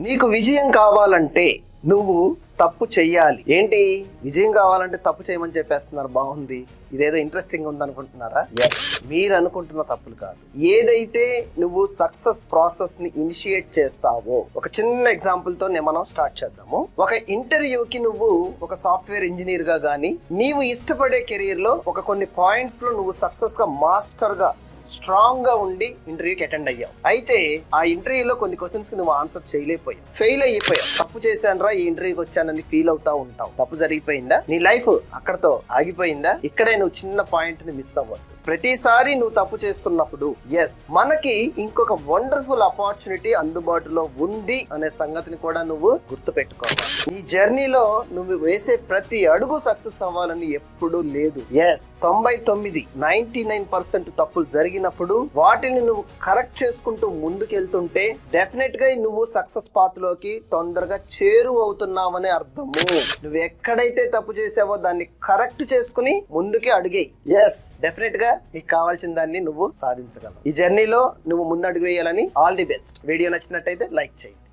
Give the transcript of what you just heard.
నీకు విజయం కావాలంటే నువ్వు తప్పు చెయ్యాలి. ఏంటి? విజయం కావాలంటే తప్పు చేయమని చెప్పేస్తున్నారు. బాగుంది. ఇదేదో ఇంట్రెస్టింగ్ ఉంది అనుకుంటున్నారా మీరు అనుకుంటున్న తప్పులు కాదు. ఏదైతే నువ్వు సక్సెస్ ప్రాసెస్ని ఇనిషియేట్ చేస్తావో ఒక చిన్న ఎగ్జాంపుల్తో మనం స్టార్ట్ చేద్దాము. ఒక ఇంటర్వ్యూకి నువ్వు ఒక సాఫ్ట్వేర్ ఇంజనీర్గా గానీ నీవు ఇష్టపడే కెరీర్లో ఒక కొన్ని పాయింట్స్లో నువ్వు సక్సెస్గా మాస్టర్గా స్ట్రాంగ్గా ఉండి ఇంటర్వ్యూకి అటెండ్ అయ్యావు అయితే ఆ ఇంటర్వ్యూలో కొన్ని క్వశ్చన్స్కి నువ్వు ఆన్సర్ చేయలేకపోయావు. ఫెయిల్ అయిపోయావు. తప్పు చేశానురా ఈ ఇంటర్వ్యూకి వచ్చానని ఫీల్ అవుతా ఉంటావు. తప్పు జరిగిపోయిందా? నీ లైఫ్ అక్కడతో ఆగిపోయిందా? ఇక్కడే నువ్వు చిన్న పాయింట్ని మిస్ అవ్వద్దు. ప్రతిసారి నువ్వు తప్పు చేస్తున్నప్పుడు ఎస్ మనకి ఇంకొక వండర్ఫుల్ ఆపర్చునిటీ అందుబాటులో ఉంది అనే సంగతిని కూడా నువ్వు గుర్తు పెట్టుకోవాలి ఈ జర్నీలో నువ్వు వేసే ప్రతి అడుగు సక్సెస్ అవ్వాలని ఎప్పుడూ లేదు. ఎస్ తొంభై తొమ్మిది నైన్టీ నైన్ పర్సెంట్ తప్పులు జరిగినప్పుడు వాటిని నువ్వు కరెక్ట్ చేసుకుంటూ ముందుకెళ్తుంటే డెఫినెట్గా నువ్వు సక్సెస్ పాత్లోకి తొందరగా చేరువ అవుతున్నావనే అర్థము. నువ్వు ఎక్కడైతే తప్పు చేసావో దాన్ని కరెక్ట్ చేసుకుని ముందుకి అడిగేయి. ఎస్ డెఫినెట్గా నీకు కావాల్సిన దాన్ని నువ్వు సాధించగలవు. ఈ జర్నీలో నువ్వు ముందడుగు వేయాలని ఆల్ ది బెస్ట్ వీడియో నచ్చినట్టయితే లైక్ చేయండి.